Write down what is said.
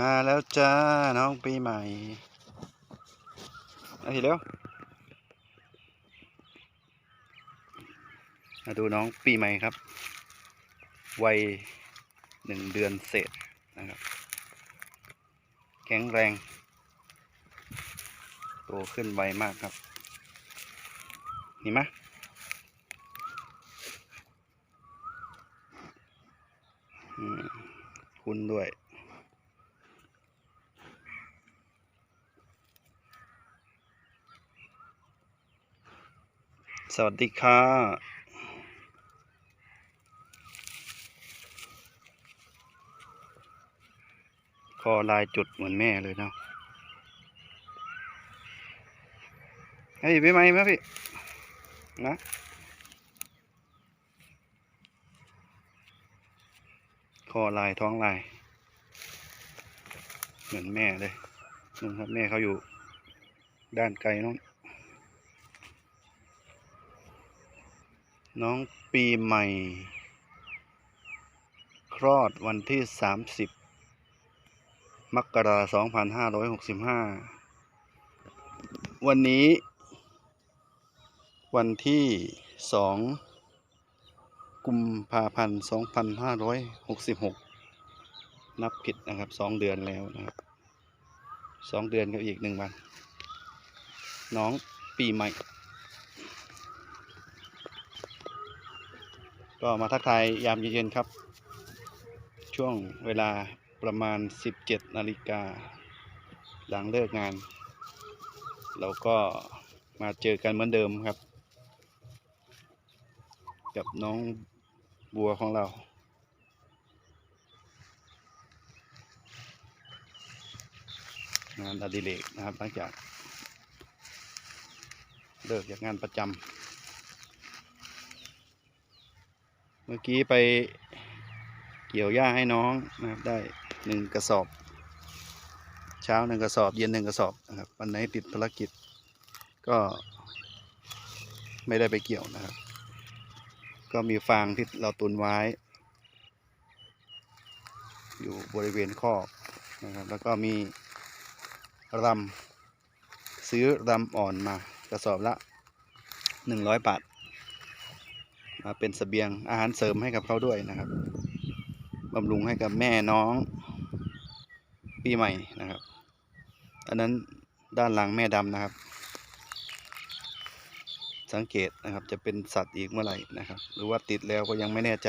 มาแล้วจ้า น้องปีใหม่เอาทีเร็วมาดูน้องปีใหม่ครับ วัยหนึ่งเดือนเศษนะครับ แข็งแรง โตขึ้นไวมากครับนี่มะอืมคุณด้วย สวัสดีค่ะ คอลายจุดเหมือนแม่เลยเนาะเฮ้ยไปไหมไหมพี่ นะคอลายท้องลาย เหมือนแม่เลยนู่นครับแม่เขาอยู่ด้านไกลน้อ น้องปีใหม่ คลอดวันที่ 30 มกราคม2565 วันนี้ วันที่ 2 กุมภาพันธ์ 2566 นับผิดนะครับ 2 เดือนแล้วนะครับ 2 เดือนกับอีก 1 วัน น้องปีใหม่ ก็มาทักทายยามเย็นๆครับ ช่วงเวลาประมาณ 17 นาฬิกาหลังเลิกงาน เราก็มาเจอกันเหมือนเดิมครับ กับน้องบัวของเรา งานอดิเรกนะครับหลังจากเลิกจากงานประจำ เมื่อกี้ไปเกี่ยวหญ้าให้น้องนะครับได้หนึ่งกระสอบ เช้าหนึ่งกระสอบ เย็นหนึ่งกระสอบนะครับวันไหนติดภารกิจ ก็ไม่ได้ไปเกี่ยวนะครับ ก็มีฟางที่เราตุนไว้ อยู่บริเวณคอกนะครับแล้วก็มีรำซื้อรำอ่อนมากระสอบละหนึ่งร้อยบาท มาเป็นสเสบียงอาหารเสริมให้กับเขาด้วยนะครับบำรุงให้กับแม่น้องปีใหม่นะครับ อันนั้นด้านหลังแม่ดำนะครับ สังเกตนะครับจะเป็นสัตว์อีกเมื่อไหร่นะครับ หรือว่าติดแล้วก็ยังไม่แน่ใจ